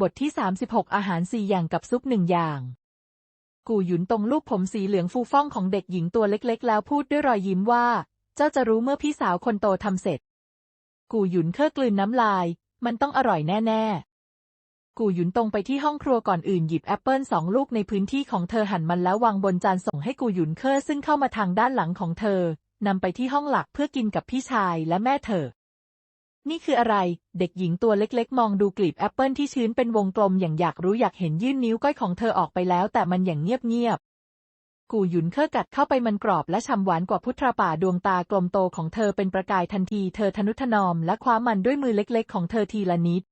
บทที่ 36 อาหารสี่อย่างกับซุปหนึ่งอย่าง กูหยุนตรงลูกผมสีเหลืองฟูฟ่องของเด็กหญิงตัวเล็กๆ แล้วพูดด้วยรอยยิ้มว่า เจ้าจะรู้เมื่อพี่สาวคนโตทำเสร็จ กูหยุนเครื่อกลืนน้ำลาย มันต้องอร่อยแน่ ๆ กูหยุนตรงไปที่ห้องครัวก่อนอื่นหยิบแอปเปิลสองลูกในพื้นที่ของเธอหั่นมันแล้ววางบนจานส่งให้กูหยุนเคอซึ่งเข้ามาทางด้านหลังของเธอนำไปที่ห้องหลักเพื่อกินกับพี่ชายและแม่เธอ นี่คืออะไร เด็กหญิงตัวเล็กๆ มองดูกลีบแอปเปิลที่ชื้นเป็นวงกลมอย่างอยากรู้อยากเห็นยื่นนิ้วก้อยของเธอออกไปแล้ว แต่มันอย่างเงียบๆ กูหยุนเคอกัดเข้าไปมันกรอบและฉ่ำหวานกว่าพุทราป่าดวงตากลมโตของเธอเป็นประกายทันที เธอทนุถนอมและคว้ามันด้วยมือเล็กๆ ของเธอทีละนิด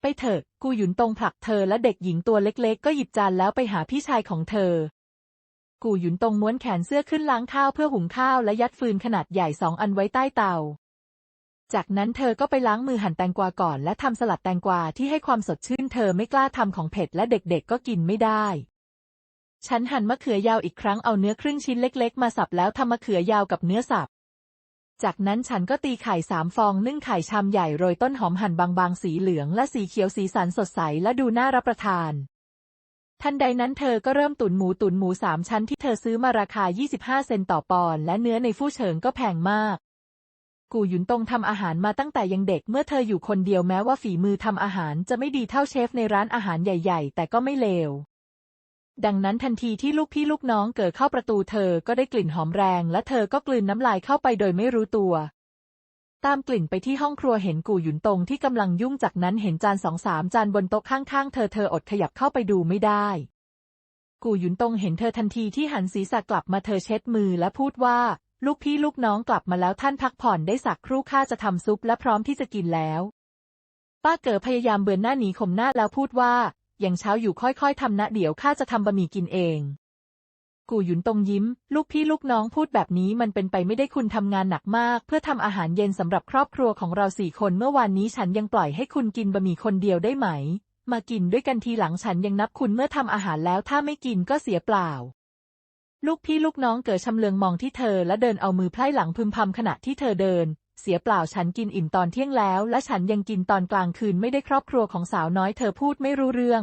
ไปเถอะ กูหยุนตรงผลักเธอและเด็กหญิงตัวเล็กๆ ก็หยิบจานแล้วไปหาพี่ชายของเธอกูหยุนตรงม้วนแขนเสื้อขึ้นล้างข้าวเพื่อหุงข้าวและยัดฟืนขนาดใหญ่สองอันไว้ใต้เตา จากนั้นเธอก็ไปล้างมือหั่นแตงกวาก่อนและทำสลัดแตงกวาที่ให้ความสดชื่นเธอไม่กล้าทำของเผ็ดและเด็กๆก็กินไม่ได้ ฉันหั่นมะเขือยาวอีกครั้งเอาเนื้อครึ่งชิ้นเล็กๆ มาสับแล้วทำมะเขือยาวกับเนื้อสับ จากนั้นฉันก็ตีไข่สามฟองนึ่งไข่ชามใหญ่โรยต้นหอมหั่นบางๆ สีเหลืองและสีเขียวสีสันสดใสและดูน่ารับประทาน ทันใดนั้นเธอก็เริ่มตุ๋นหมูตุ๋นหมูสามชั้นที่เธอซื้อมาราคา 25 เซนต์ต่อปอนด์และเนื้อในฟู่เฉิงก็แพงมาก กูหยุนตงทำอาหารมาตั้งแต่ยังเด็กเมื่อเธออยู่คนเดียวแม้ว่าฝีมือทำอาหารจะไม่ดีเท่าเชฟในร้านอาหารใหญ่ ๆ แต่ก็ไม่เลว ดังนั้นทันทีที่ลูกพี่ลูกน้องเกิดเข้าประตูเธอก็ได้กลิ่นหอมแรง และเธอก็กลืนน้ำลายเข้าไปโดยไม่รู้ตัว ตามกลิ่นไปที่ห้องครัวเห็นกูหยุนตงที่กำลังยุ่งจากนั้นเห็นจานสองสามจานบนโต๊ะข้างๆ เธอเธออดขยับเข้าไปดูไม่ได้กูหยุนตงเห็นเธอทันทีที่หันศีรษะกลับมาเธอเช็ดมือและพูดว่า ลูกพี่ลูกน้องกลับมาแล้วท่านพักผ่อนได้สักครู่ข้าจะทำซุปและพร้อมที่จะกินแล้ว ป้าเก๋อพยายามเบือนหน้าหนีข่มหน้าแล้วพูดว่ายังเช้าอยู่ค่อยๆทำนะเดี๋ยวข้าจะทำบะหมี่กินเอง กูหยุนตรงยิ้ม ลูกพี่ลูกน้องพูดแบบนี้มันเป็นไปไม่ได้คุณทำงานหนักมาก เพื่อทำอาหารเย็นสำหรับครอบครัวของเราสี่คนเมื่อวานนี้ฉันยังปล่อยให้คุณกินบะหมี่คนเดียวได้ไหม มากินด้วยกันทีหลังฉันยังนับคุณเมื่อทำอาหารแล้วถ้าไม่กินก็เสียเปล่า ลูกพี่ลูกน้องเกิดชำเลืองมองที่เธอและเดินเอามือไพร่หลังพึมพำขณะที่เธอเดิน เสียเปล่าฉันกินอิ่มตอนเที่ยงแล้ว และฉันยังกินตอนกลางคืนไม่ได้ครอบครัวของสาวน้อยเธอพูดไม่รู้เรื่อง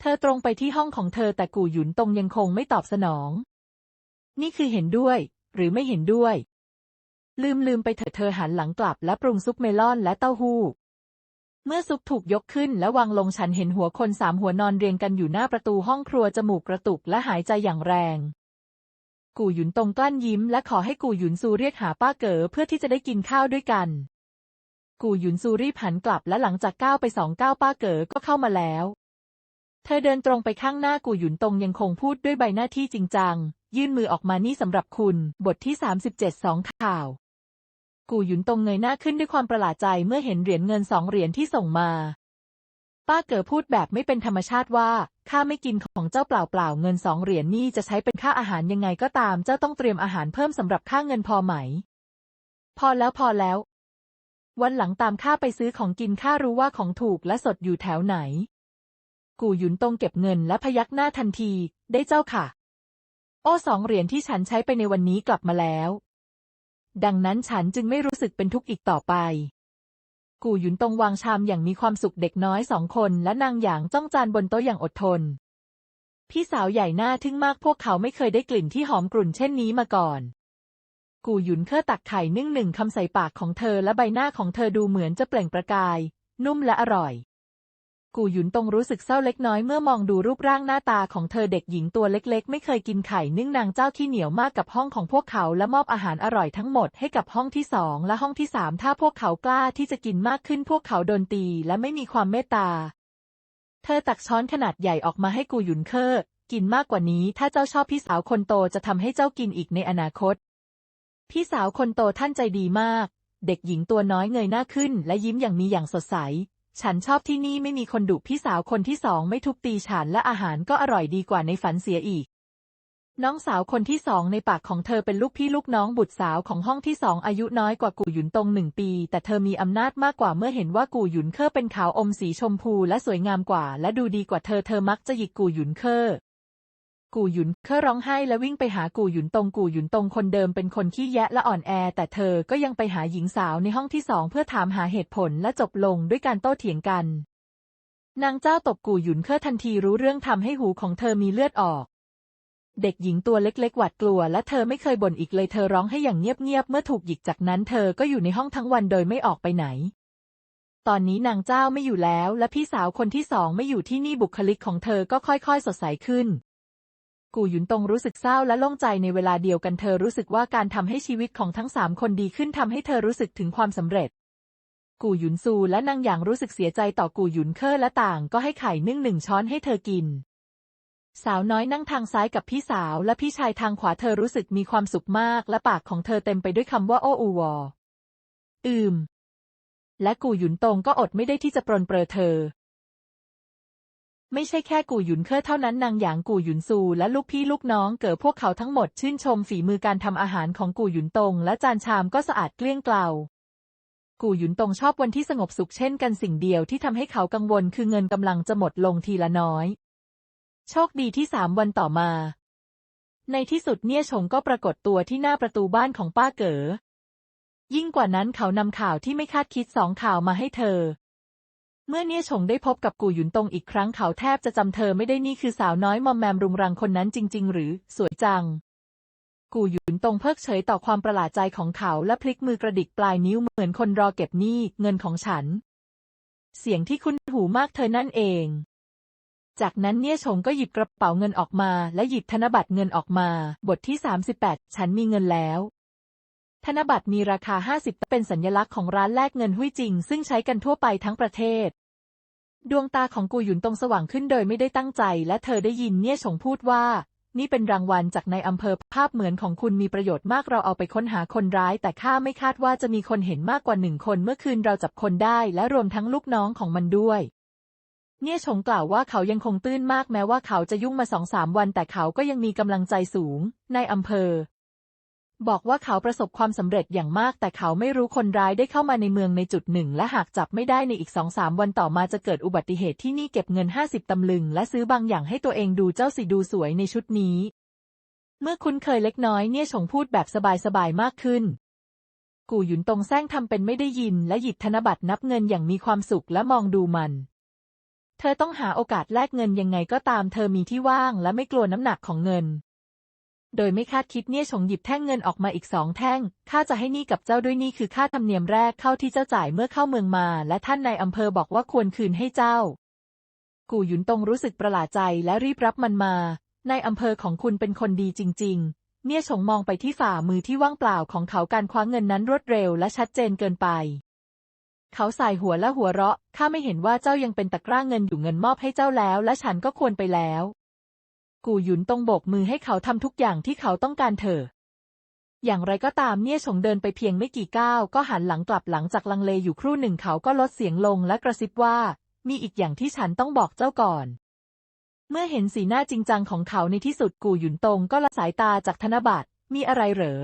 เธอตรงไปที่ห้องของเธอแต่กูหยุนตรงยังคงไม่ตอบสนอง นี่คือเห็นด้วย หรือไม่เห็นด้วย ลืมลืมไปเถอะเธอหันหลังกลับและปรุงซุปเมลอนและเต้าหู้ เมื่อซุปถูกยกขึ้นและวางลงฉันเห็นหัวคนสามหัวนอนเรียงกันอยู่หน้าประตูห้องครัวจมูกกระตุกและหายใจอย่างแรง กูหยุนตรงกลั้นยิ้มและขอให้กูหยุนซูเรียกหาป้าเก๋อเพื่อที่จะได้กินข้าวด้วยกัน กูหยุนซูรีบหันกลับและหลังจากก้าวไปสองก้าวป้าเก๋อก็เข้ามาแล้ว เธอเดินตรงไปข้างหน้ากูหยุนตรงยังคงพูดด้วยใบหน้าที่จริงจัง ยื่นมือออกมานี่สำหรับคุณ บทที่37สองข่าว กูหยุนตงเงยหน้าขึ้นด้วยความประหลาดใจเมื่อเห็นเหรียญเงินสองเหรียญที่ส่งมา ป้าเก๋อพูดแบบไม่เป็นธรรมชาติว่าข้าไม่กินของเจ้าเปล่าๆเงินสองเหรียญนี่จะใช้เป็นค่าอาหารยังไงก็ตาม เจ้าต้องเตรียมอาหารเพิ่มสำหรับค่าเงินพอไหม พอแล้วพอแล้ว วันหลังตามข้าไปซื้อของกินข้ารู้ว่าของถูกและสดอยู่แถวไหน กูหยุนตงเก็บเงินและพยักหน้าทันที ได้เจ้าค่ะ โอ้สองเหรียญที่ฉันใช้ไปในวันนี้กลับมาแล้ว ดังนั้นฉันจึงไม่รู้สึกเป็นทุกข์อีกต่อไป กูหยุนตรงวางชามอย่างมีความสุขเด็กน้อยสองคนและนางหยางจ้องจานบนโต๊ะอย่างอดทน พี่สาวใหญ่หน้าทึ่งมากพวกเขาไม่เคยได้กลิ่นที่หอมกรุ่นเช่นนี้มาก่อน กูหยุนเครื่อตักไข่นึ่งหนึ่งคำใส่ปากของเธอและใบหน้าของเธอดูเหมือนจะเปล่งประกาย นุ่มและอร่อย กูหยุนตงรู้สึกเศร้าเล็กน้อยเมื่อมองดูรูปร่างหน้าตาของเธอเด็กหญิงตัวเล็กๆ ไม่เคยกินไข่นึ่งนางเจ้าขี้เหนียวมากกับห้องของพวกเขาและมอบอาหารอร่อยทั้งหมดให้กับห้องที่สองและห้องที่สามถ้าพวกเขากล้าที่จะกินมากขึ้นพวกเขาโดนตีและไม่มีความเมตตา เธอตักช้อนขนาดใหญ่ออกมาให้กูหยุนเคอร์กินมากกว่านี้ถ้าเจ้าชอบพี่สาวคนโตจะทำให้เจ้ากินอีกในอนาคต พี่สาวคนโตท่านใจดีมาก เด็กหญิงตัวน้อยเงยหน้าขึ้น และยิ้มอย่างมีอย่างสดใส ฉันชอบที่นี่ไม่มีคนดุพี่สาวคนที่สองไม่ทุบตีฉันและอาหารก็อร่อยดีกว่าในฝันเสียอีก น้องสาวคนที่สองในปากของเธอเป็นลูกพี่ลูกน้องบุตรสาวของห้องที่สองอายุน้อยกว่ากูหยุนตรงหนึ่งปี แต่เธอมีอำนาจมากกว่าเมื่อเห็นว่ากูหยุนเคอร์เป็นขาวอมสีชมพูและสวยงามกว่า และดูดีกว่าเธอเธอมักจะหยิกกูหยุนเคอร์ กูหยุนเคอร้องไห้และวิ่งไปหากูหยุนตงกูหยุนตงคนเดิมเป็นคนขี้แยะและอ่อนแอ แต่เธอก็ยังไปหาหญิงสาวในห้องที่สองเพื่อถามหาเหตุผลและจบลงด้วยการโต้เถียงกัน นางเจ้าตบกูหยุนเคอทันทีรู้เรื่องทำให้หูของเธอมีเลือดออก เด็กหญิงตัวเล็กๆหวาดกลัว และเธอไม่เคยบ่นอีกเลยเธอร้องให้อย่างเงียบๆเมื่อถูกหยิกจากนั้นเธอก็อยู่ในห้องทั้งวันโดยไม่ออกไปไหนตอนนี้นางเจ้าไม่อยู่แล้ว และพี่สาวคนที่สองไม่อยู่ที่นี่บุคลิกของเธอก็ค่อยๆ สดใสขึ้น กูหยุนตงรู้สึกเศร้าและโล่งใจในเวลาเดียวกันเธอรู้สึกว่าการทำให้ชีวิตของทั้งสามคนดีขึ้นทำให้เธอรู้สึกถึงความสำเร็จ กูหยุนซูและนางหยางรู้สึกเสียใจต่อกูหยุนเคอและต่างก็ให้ไข่นึ่งหนึ่งช้อนให้เธอกิน สาวน้อยนั่งทางซ้ายกับพี่สาวและพี่ชายทางขวาเธอรู้สึกมีความสุขมากและปากของเธอเต็มไปด้วยคำว่าโออูวออืม และกูหยุนตงก็อดไม่ได้ที่จะปรนเปรอเธอ ไม่ใช่แค่กูหยุนเคอเท่านั้นนางหยางกูหยุนซูและลูกพี่ลูกน้องเก๋อพวกเขาทั้งหมดชื่นชมฝีมือการทำอาหารของกูหยุนตงและจานชามก็สะอาดเกลี้ยงเกลากูหยุนตงชอบวันที่สงบสุขเช่นกันสิ่งเดียวที่ทำให้เขากังวลคือเงินกำลังจะหมดลงทีละน้อย โชคดีที่สามวันต่อมา ในที่สุดเนี่ยชงก็ปรากฏตัวที่หน้าประตูบ้านของป้าเก๋อยิ่งกว่านั้นเขานำข่าวที่ไม่คาดคิดสองข่าวมาให้เธอ เมื่อเนี่ยชงได้พบกับกูหยุนตงอีกครั้งเขาแทบจะจำเธอไม่ได้นี่คือสาวน้อยมอมแมมรุงรังคนนั้นจริง ๆ หรือ สวยจัง กูหยุนตงเพิกเฉยต่อความประหลาดใจของเขาและพลิกมือกระดิกปลายนิ้วเหมือนคนรอเก็บหนี้เงินของฉัน เสียงที่คุ้นหูมากเธอนั่นเอง จากนั้นเนี่ยชงก็หยิบกระเป๋าเงินออกมา และหยิบธนบัตรเงินออกมา บทที่ 38 ฉันมีเงินแล้ว ธนบัตรมีราคา 50 เป็นสัญลักษณ์ของร้านแลกเงินหุ้ยจริง ซึ่งใช้กันทั่วไปทั้งประเทศ ดวงตาของกูหยุนตรงสว่างขึ้นโดยไม่ได้ตั้งใจ และเธอได้ยินเนี่ยชงพูดว่า นี่เป็นรางวัลจากในอำเภอภาพเหมือนของคุณมีประโยชน์มากเราเอาไปค้นหาคนร้าย แต่ข้าไม่คาดว่าจะมีคนเห็นมากกว่าหนึ่งคนเมื่อคืนเราจับคนได้ และรวมทั้งลูกน้องของมันด้วยเนี่ยชงกล่าวว่าเขายังคงตื้นมากแม้ว่าเขาจะยุ่งมาสองสามวัน แต่เขาก็ยังมีกำลังใจสูง ในอำเภอ บอกว่าเขาประสบความสำเร็จอย่างมาก แต่เขาไม่รู้คนร้ายได้เข้ามาในเมืองในจุดหนึ่ง และหากจับไม่ได้ในอีกสองสามวันต่อมาจะเกิดอุบัติเหตุที่นี่เก็บเงินห้าสิบตำลึง และซื้อบางอย่างให้ตัวเองดูเจ้าสิดูสวยในชุดนี้ เมื่อคุ้นเคยเล็กน้อยเนี่ยชงพูดแบบสบายๆมากขึ้น กูหยุนตรงแซงทำเป็นไม่ได้ยิน และหยิบธนบัตรนับเงินอย่างมีความสุขและมองดูมันเธอต้องหาโอกาสแลกเงินยังไงก็ตามเธอมีที่ว่างและไม่กลัวน้ำหนักของเงิน โดยไม่คาดคิดเนี่ยชงหยิบแท่งเงินออกมาอีกสองแท่ง ข้าจะให้นี่กับเจ้าด้วยนี่คือค่าธรรมเนียมแรกเข้าที่เจ้าจ่ายเมื่อเข้าเมืองมา และท่านนายอำเภอบอกว่าควรคืนให้เจ้า กูหยุนตงรู้สึกประหลาดใจและรีบรับมันมา นายอำเภอของคุณเป็นคนดีจริง ๆ เนี่ยชงมองไปที่ฝ่ามือที่ว่างเปล่าของเขาการคว้าเงินนั้นรวดเร็วและชัดเจนเกินไป เขาสายหัวและหัวเราะ ข้าไม่เห็นว่าเจ้ายังเป็นตะกร้าเงินอยู่เงินมอบให้เจ้าแล้ว และฉันก็ควรไปแล้ว กูหยุนตงโบกมือให้เขาทำทุกอย่างที่เขาต้องการเถออย่างไรก็ตามเนี่ยชงเดินไปเพียงไม่กี่ก้าว ก็หันหลังกลับหลังจากลังเลอยู่ครู่หนึ่งเขาก็ลดเสียงลงและกระซิบว่า มีอีกอย่างที่ฉันต้องบอกเจ้าก่อน เมื่อเห็นสีหน้าจริงจังของเขาในที่สุดกูหยุนตงก็ละสายตาจากธนบัตรมีอะไรเหรอ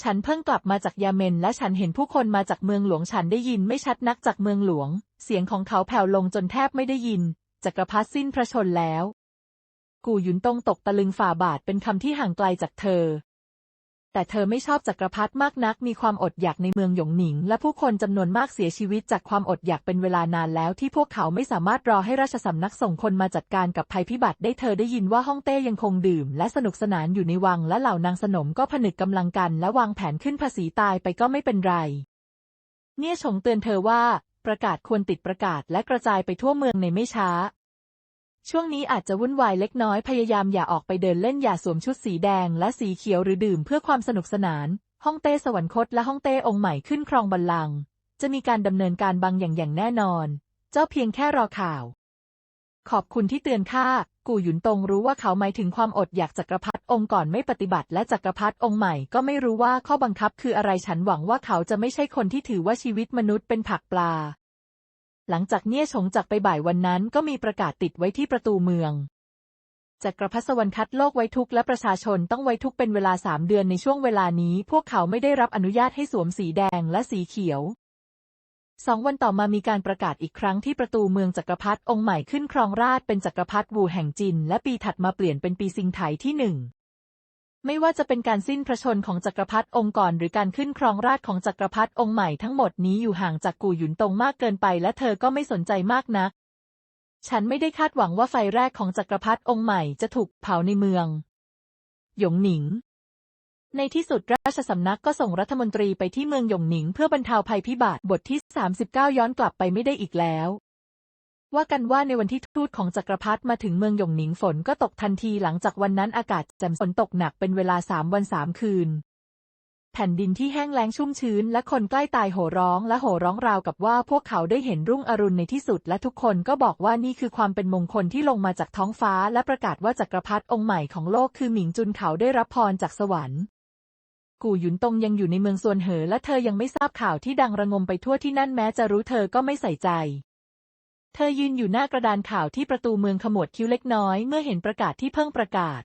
ฉันเพิ่งกลับมาจากยาเมน และฉันเห็นผู้คนมาจากเมืองหลวงฉันได้ยินไม่ชัดนักจากเมืองหลวง เสียงของเขาแผ่วลงจนแทบไม่ได้ยินจักรพรรดิสิ้นพระชนแล้ว กูหยุนตงตกตะลึงฝ่าบาทเป็นคำที่ห่างไกลจากเธอ แต่เธอไม่ชอบจักรพรรดิมากนัก มีความอดอยากในเมืองหยงหนิง และผู้คนจำนวนมากเสียชีวิตจากความอดอยากเป็นเวลานานแล้วที่พวกเขาไม่สามารถรอให้ราชสำนักส่งคนมาจัดการกับภัยพิบัติได้เธอได้ยินว่าฮ่องเต้ยังคงดื่ม และสนุกสนานอยู่ในวังและเหล่านางสนมก็ผนึกกำลังกันและวางแผนขึ้นภาษีตายไปก็ไม่เป็นไร เนี่ยชงเตือนเธอว่าประกาศควรติดประกาศและกระจายไปทั่วเมืองในไม่ช้า ช่วงนี้อาจจะวุ่นวายเล็กน้อยพยายามอย่าออกไปเดินเล่นอย่าสวมชุดสีแดงและสีเขียวหรือดื่มเพื่อความสนุกสนานฮ่องเต้สวรรคตและฮ่องเต้องค์ใหม่ขึ้นครองบัลลังก์จะมีการดำเนินการบางอย่างอย่างแน่นอน เจ้าเพียงแค่รอข่าว ขอบคุณที่เตือนข้ากูหยุนตงรู้ว่าเขาหมายถึงความอดอยากจักรพรรดิองค์ก่อนไม่ปฏิบัติ และจักรพรรดิองค์ใหม่ก็ไม่รู้ว่าข้อบังคับคืออะไรฉันหวังว่าเขาจะไม่ใช่คนที่ถือว่าชีวิตมนุษย์เป็นผักปลา หลังจากเนี่ยชงจากไปบ่ายวันนั้นก็มีประกาศติดไว้ที่ประตูเมืองจักรพรรดิสวรรคัดโลกไว้ทุกและประชาชนต้องไว้ทุกเป็นเวลาสามเดือนในช่วงเวลานี้ พวกเขาไม่ได้รับอนุญาตให้สวมสีแดงและสีเขียวสองวันต่อมามีการประกาศอีกครั้งที่ประตูเมืองจักรพรรดิองค์ใหม่ขึ้นครองราชเป็นจักรพรรดิวูแห่งจิน และปีถัดมาเปลี่ยนเป็นปีซิงไถที่หนึ่ง ไม่ว่าจะเป็นการสิ้นพระชนของจักรพรรดิองค์ก่อน หรือการขึ้นครองราชของจักรพรรดิองค์ใหม่ทั้งหมดนี้อยู่ห่างจากกูหยุนตงมากเกินไปและเธอก็ไม่สนใจมากนัก ฉันไม่ได้คาดหวังว่าไฟแรกของจักรพรรดิองค์ใหม่จะถูกเผาในเมือง หยงหนิง ในที่สุดราชสำนักก็ส่งรัฐมนตรีไปที่เมืองหยงหนิง เพื่อบรรเทาภัยพิบัติบทที่ 39 ย้อนกลับไปไม่ได้อีกแล้ว ว่ากันว่าในวันที่ทูตของจักรพรรดิมาถึงเมืองหยงหนิงฝนก็ตกทันทีหลังจากวันนั้นอากาศแจ่มฝนตกหนักเป็นเวลาสามวันสามคืน แผ่นดินที่แห้งแล้งชุ่มชื้น และคนใกล้ตายโห่ร้องและโห่ร้องราวกับว่าพวกเขาได้เห็นรุ่งอรุณในที่สุด และทุกคนก็บอกว่านี่คือความเป็นมงคลที่ลงมาจากท้องฟ้า และประกาศว่าจักรพรรดิองค์ใหม่ของโลกคือหมิงจุนเขาได้รับพรจากสวรรค์กู่หยุนตงยังอยู่ในเมืองซวนเหอและเธอยังไม่ทราบข่าวที่ดังระงมไปทั่วที่นั่นแม้จะรู้เธอก็ไม่ใส่ใจ เธอยืนอยู่หน้ากระดานข่าวที่ประตูเมืองขมวดคิ้วเล็กน้อยเมื่อเห็นประกาศที่เพิ่งประกาศ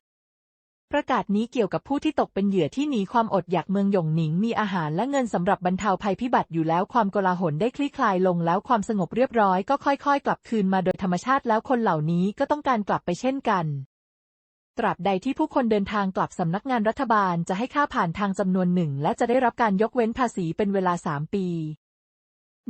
ประกาศนี้เกี่ยวกับผู้ที่ตกเป็นเหยื่อที่หนีความอดอยากเมืองหยงหนิงมีอาหารและเงินสำหรับบรรเทาภัยพิบัติอยู่แล้วความโกลาหลได้คลี่คลายลงแล้วความสงบเรียบร้อยก็ค่อยๆ กลับคืนมาโดยธรรมชาติแล้วคนเหล่านี้ก็ต้องการกลับไปเช่นกันตราบใดที่ผู้คนเดินทางกลับสำนักงานรัฐบาลจะให้ค่าผ่านทางจำนวนหนึ่ง และจะได้รับการยกเว้นภาษีเป็นเวลาสามปี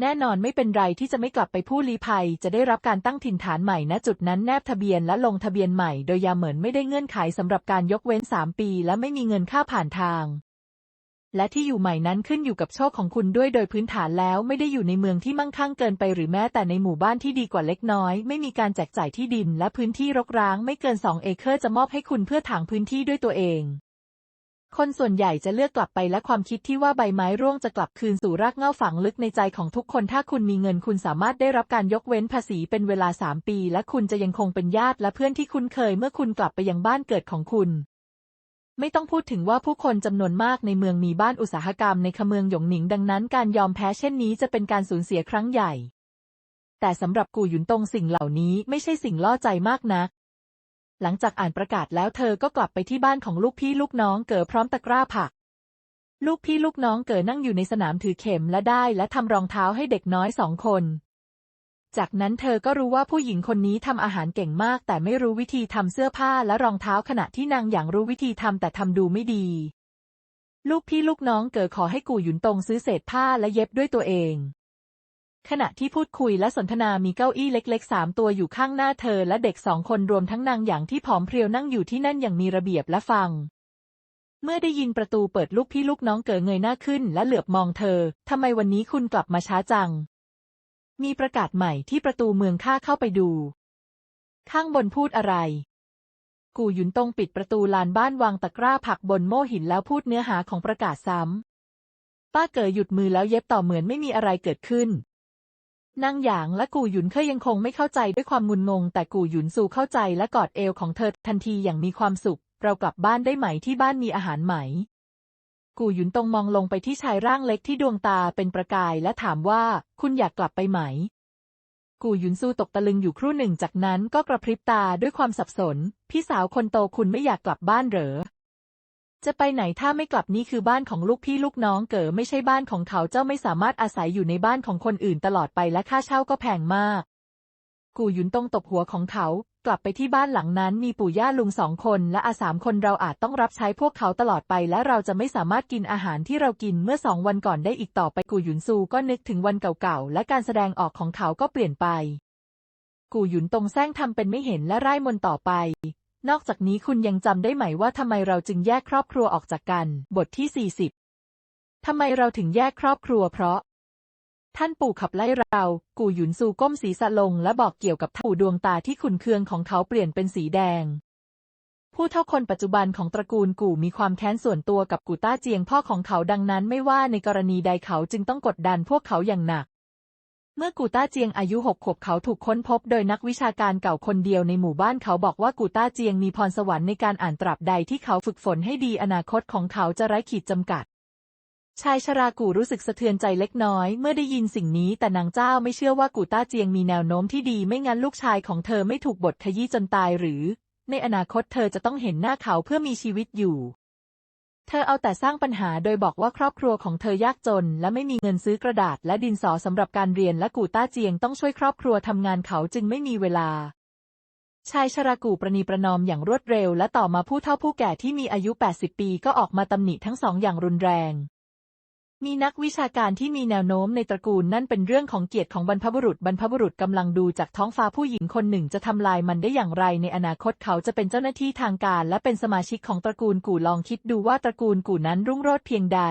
แน่นอนไม่เป็นไรที่จะไม่กลับไปผู้ลี้ภัย จะได้รับการตั้งถิ่นฐานใหม่ณจุดนั้นแนบทะเบียนและลงทะเบียนใหม่โดยยาเหมือนไม่ได้เงื่อนไขสำหรับการยกเว้นสามปี และไม่มีเงินค่าผ่านทาง และที่อยู่ใหม่นั้นขึ้นอยู่กับโชคของคุณด้วยโดยพื้นฐานแล้วไม่ได้อยู่ในเมืองที่มั่งคั่งเกินไปหรือแม้แต่ในหมู่บ้านที่ดีกว่าเล็กน้อย ไม่มีการแจกจ่ายที่ดิน และพื้นที่รกร้างไม่เกินสองเอเคอร์จะมอบให้คุณเพื่อถางพื้นที่ด้วยตัวเอง คนส่วนใหญ่จะเลือกกลับไปและความคิดที่ว่าใบไม้ร่วงจะกลับคืนสู่รากเหง้าฝังลึกในใจของทุกคน ถ้าคุณมีเงินคุณสามารถได้รับการยกเว้นภาษีเป็นเวลาสามปี และคุณจะยังคงเป็นญาติและเพื่อนที่คุ้นเคยเมื่อคุณกลับไปยังบ้านเกิดของคุณไม่ต้องพูดถึงว่าผู้คนจำนวนมากในเมืองมีบ้านอุตสาหกรรมในขเมืองหยงหนิงดังนั้นการยอมแพ้เช่นนี้จะเป็นการสูญเสียครั้งใหญ่ แต่สำหรับกูหยุนตงสิ่งเหล่านี้ไม่ใช่สิ่งล่อใจมากนัก หลังจากอ่านประกาศแล้วเธอก็กลับไปที่บ้านของลูกพี่ลูกน้องเก๋อพร้อมตะกร้าผัก ลูกพี่ลูกน้องเก๋อนั่งอยู่ในสนามถือเข็มและได้และทำรองเท้าให้เด็กน้อยสองคน จากนั้นเธอก็รู้ว่าผู้หญิงคนนี้ทำอาหารเก่งมาก แต่ไม่รู้วิธีทำเสื้อผ้าและรองเท้าขณะที่นางอย่างรู้วิธีทำแต่ทำดูไม่ดี ลูกพี่ลูกน้องเก๋อขอให้กู่หยุนตงซื้อเศษผ้าและเย็บด้วยตัวเอง ขณะที่พูดคุยและสนทนามีเก้าอี้เล็กๆสามตัวอยู่ข้างหน้าเธอและเด็กสองคนรวมทั้งนางอย่างที่ผอมเพรียวนั่งอยู่ที่นั่นอย่างมีระเบียบและฟัง เมื่อได้ยินประตูเปิดลูกพี่ลูกน้องเก๋เงยหน้าขึ้นและเหลือบมองเธอ ทำไมวันนี้คุณกลับมาช้าจัง มีประกาศใหม่ที่ประตูเมืองข้าเข้าไปดู ข้างบนพูดอะไร กูหยุนตรงปิดประตูลานบ้านวางตะกร้าผักบนโม่หินแล้วพูดเนื้อหาของประกาศซ้ำป้าเก๋หยุดมือแล้วเย็บต่อเหมือนไม่มีอะไรเกิดขึ้น นางหยางและกูหยุนเคยยังคงไม่เข้าใจด้วยความงุนงง แต่กูหยุนสู่เข้าใจและกอดเอวของเธอทันทีอย่างมีความสุข เรากลับบ้านได้ไหมที่บ้านมีอาหารไหม กูหยุนตรงมองลงไปที่ชายร่างเล็กที่ดวงตาเป็นประกายและถามว่าคุณอยากกลับไปไหม กูหยุนซูตกตะลึงอยู่ครู่หนึ่งจากนั้นก็กระพริบตาด้วยความสับสน พี่สาวคนโตคุณไม่อยากกลับบ้านเหรอ จะไปไหนถ้าไม่กลับนี่คือบ้านของลูกพี่ลูกน้องเก๋อไม่ใช่บ้านของเขาเจ้าไม่สามารถอาศัยอยู่ในบ้านของคนอื่นตลอดไปและค่าเช่าก็แพงมาก กูหยุนตงตบหัวของเขา กลับไปที่บ้านหลังนั้นมีปู่ย่าลุงสองคนและอาสามคนเราอาจต้องรับใช้พวกเขาตลอดไป และเราจะไม่สามารถกินอาหารที่เรากินเมื่อสองวันก่อนได้อีกต่อไปกูหยุนซูก็นึกถึงวันเก่าๆและการแสดงออกของเขาก็เปลี่ยนไป กูหยุนตรงแซงทำเป็นไม่เห็นและไร้มนต่อไป นอกจากนี้คุณยังจำได้ไหมว่าทำไมเราจึงแยกครอบครัวออกจากกัน บทที่ 40 ทำไมเราถึงแยกครอบครัวเพราะ ท่านปู่ขับไล่เรา กูหยุนซูก้มศีรษะลงและบอกเกี่ยวกับปู่ดวงตาที่ขุนเคืองของเขาเปลี่ยนเป็นสีแดง ผู้เท่าคนปัจจุบันของตระกูลกู่มีความแค้นส่วนตัวกับกูต้าเจียงพ่อของเขาดังนั้นไม่ว่าในกรณีใดเขาจึงต้องกดดันพวกเขาอย่างหนัก เมื่อกูต้าเจียงอายุหกขวบเขาถูกค้นพบโดยนักวิชาการเก่าคนเดียวในหมู่บ้านเขาบอกว่ากูต้าเจียงมีพรสวรรค์ในการอ่านตราบใดที่เขาฝึกฝนให้ดีอนาคตของเขาจะไร้ขีดจำกัด ชายชรากูรู้สึกสะเทือนใจเล็กน้อย เมื่อได้ยินสิ่งนี้แต่นางเจ้าไม่เชื่อว่ากูต้าเจียงมีแนวโน้มที่ดีไม่งั้นลูกชายของเธอไม่ถูกบทขยี้จนตายหรือ ในอนาคตเธอจะต้องเห็นหน้าเขาเพื่อมีชีวิตอยู่ เธอเอาแต่สร้างปัญหาโดยบอกว่าครอบครัวของเธอยากจน และไม่มีเงินซื้อกระดาษและดินสอสำหรับการเรียนและกูต้าเจียงต้องช่วยครอบครัวทำงานเขาจึงไม่มีเวลา ชายชรากูประนีประนอมอย่างรวดเร็ว และต่อมาผู้เฒ่าผู้แก่ที่มีอายุ 80 ปีก็ออกมาตำหนิทั้งสองอย่างรุนแรง มีนักวิชาการที่มีแนวโน้มในตระกูลนั่นเป็นเรื่องของเกียรติของบรรพบุรุษ บรรพบุรุษกำลังดูจากท้องฟ้าผู้หญิงคนหนึ่งจะทำลายมันได้อย่างไร ในอนาคตเขาจะเป็นเจ้าหน้าที่ทางการ และเป็นสมาชิกของตระกูลกู่ลองคิดดูว่าตระกูลกู่นั้นรุ่งโรจน์เพียงใด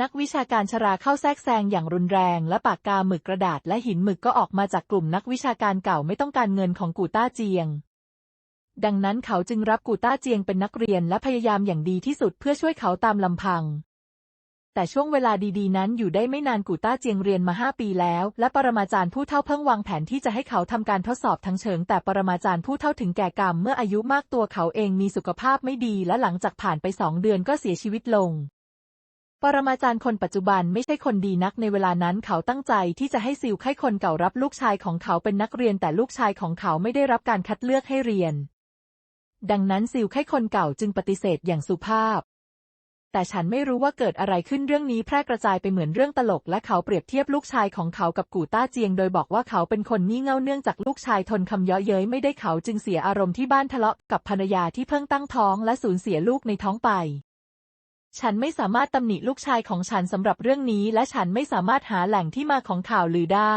นักวิชาการชราเข้าแทรกแซงอย่างรุนแรง และปากกาหมึกกระดาษและหินหมึกก็ออกมาจากกลุ่มนักวิชาการเก่าไม่ต้องการเงินของกูต้าเจียงดังนั้นเขาจึงรับกูต้าเจียงเป็นนักเรียนและพยายามอย่างดีที่สุดเพื่อช่วยเขาตามลำพัง แต่ช่วงเวลาดีๆ นั้นอยู่ได้ไม่นานกูต้าเจียงเรียนมาห้าปีแล้ว และปรมาจารย์ผู้เท่าเพิ่งวางแผนที่จะให้เขาทำการทดสอบทั้งเชิง แต่ปรมาจารย์ผู้เท่าถึงแก่กรรมเมื่ออายุมากตัวเขาเองมีสุขภาพไม่ดี และหลังจากผ่านไปสองเดือนก็เสียชีวิตลงปรมาจารย์คนปัจจุบันไม่ใช่คนดีนักในเวลานั้นเขาตั้งใจที่จะให้ซิลไข้คนเก่ารับลูกชายของเขาเป็นนักเรียนแต่ลูกชายของเขาไม่ได้รับการคัดเลือกให้เรียน ดังนั้นซิลไข้คนเก่าจึงปฏิเสธอย่างสุภาพ แต่ฉันไม่รู้ว่าเกิดอะไรขึ้นเรื่องนี้แพร่กระจายไปเหมือนเรื่องตลก และเขาเปรียบเทียบลูกชายของเขากับกูต้าเจียง โดยบอกว่าเขาเป็นคนงี่เง่าเนื่องจากลูกชายทนคำเยาะเย้ยไม่ได้เขาจึงเสียอารมณ์ที่บ้านทะเลาะกับภรรยาที่เพิ่งตั้งท้องและสูญเสียลูกในท้องไป ฉันไม่สามารถตำหนิลูกชายของฉันสำหรับเรื่องนี้ และฉันไม่สามารถหาแหล่งที่มาของข่าวลือได้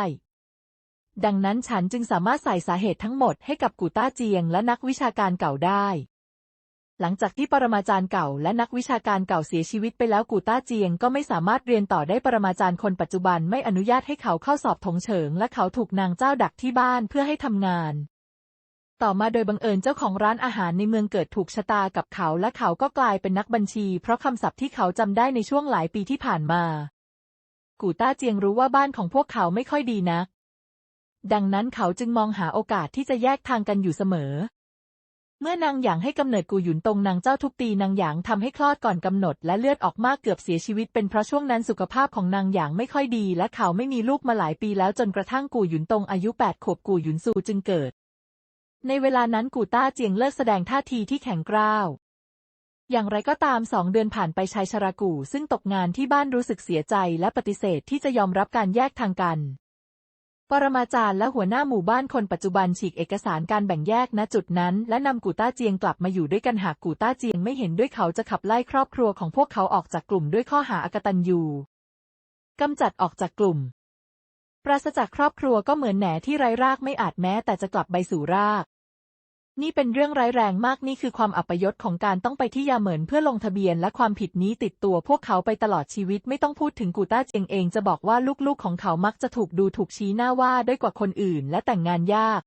ดังนั้นฉันจึงสามารถใส่สาเหตุทั้งหมดให้กับกูต้าเจียงและนักวิชาการเก่าได้ หลังจากที่ปรมาจารย์เก่าและนักวิชาการเก่าเสียชีวิตไปแล้วกูต้าเจียงก็ไม่สามารถเรียนต่อได้ปรมาจารย์คนปัจจุบันไม่อนุญาตให้เขาเข้าสอบถงเฉิง และเขาถูกนางเจ้าดักที่บ้านเพื่อให้ทำงาน ต่อมาโดยบังเอิญเจ้าของร้านอาหารในเมืองเกิดถูกชะตากับเขา และเขาก็กลายเป็นนักบัญชี เพราะคำศัพท์ที่เขาจำได้ในช่วงหลายปีที่ผ่านมา กูต้าเจียงรู้ว่าบ้านของพวกเขาไม่ค่อยดีนักดังนั้นเขาจึงมองหาโอกาสที่จะแยกทางกันอยู่เสมอ เมื่อนางหยางให้กำเนิดกูหยุนตงนางเจ้าทุกปีนางหยางทำให้คลอดก่อนกำหนด และเลือดออกมากเกือบเสียชีวิตเป็นเพราะช่วงนั้นสุขภาพของนางหยางไม่ค่อยดี และเขาไม่มีลูกมาหลายปีแล้วจนกระทั่งกูหยุนตงอายุแปดขวบกูหยุนซูจึงเกิด ในเวลานั้นกูต้าเจียงเลิกแสดงท่าทีที่แข็งกร้าวอย่างไรก็ตามสองเดือนผ่านไปชายชรากูซึ่งตกงานที่บ้านรู้สึกเสียใจและปฏิเสธที่จะยอมรับการแยกทางกัน ปรมาจารย์และหัวหน้าหมู่บ้านคนปัจจุบันฉีกเอกสารการแบ่งแยกณจุดนั้น และนำกูต้าเจียงกลับมาอยู่ด้วยกันหากกูต้าเจียงไม่เห็นด้วยเขาจะขับไล่ครอบครัวของพวกเขาออกจากกลุ่มด้วยข้อหาอากตันยูกำจัดออกจากกลุ่ม ปราศจากครอบครัวก็เหมือนแหนที่ไร้รากไม่อาจแม้แต่จะกลับใบสู่ราก นี่เป็นเรื่องร้ายแรงมากนี่คือความอัปยศของการต้องไปที่ยาเหมินเพื่อลงทะเบียนและความผิดนี้ติดตัวพวกเขาไปตลอดชีวิตไม่ต้องพูดถึงกูต้าเจงเองจะบอกว่าลูกๆของเขามักจะถูกดูถูกชี้หน้าว่าด้อยกว่าคนอื่นและแต่งงานยาก